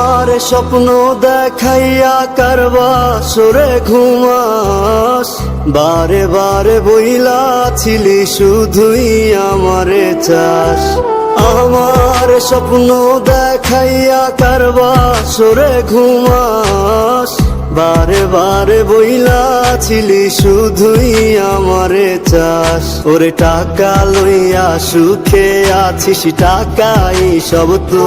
আমার স্বপ্ন দেখাইয়া কারবা, সরে ঘুমাস। বারে বারে বইলা ছিলি শুধুই আমারে চাস। আমার স্বপ্ন দেখাইয়া কারবা, সরে ঘুমাস। বারে বারে বইলা ছিলি শুধুই আমারে চাস। ওরে টাকা লইয়া সুখে আছিস, টাকাই সব তো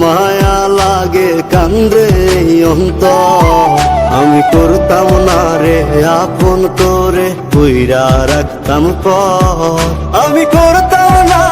মায়া লাগে কান্দে অন্ত আমি করতাম না রে, আপন করে কইরা রাখতাম পর আমি করতাম না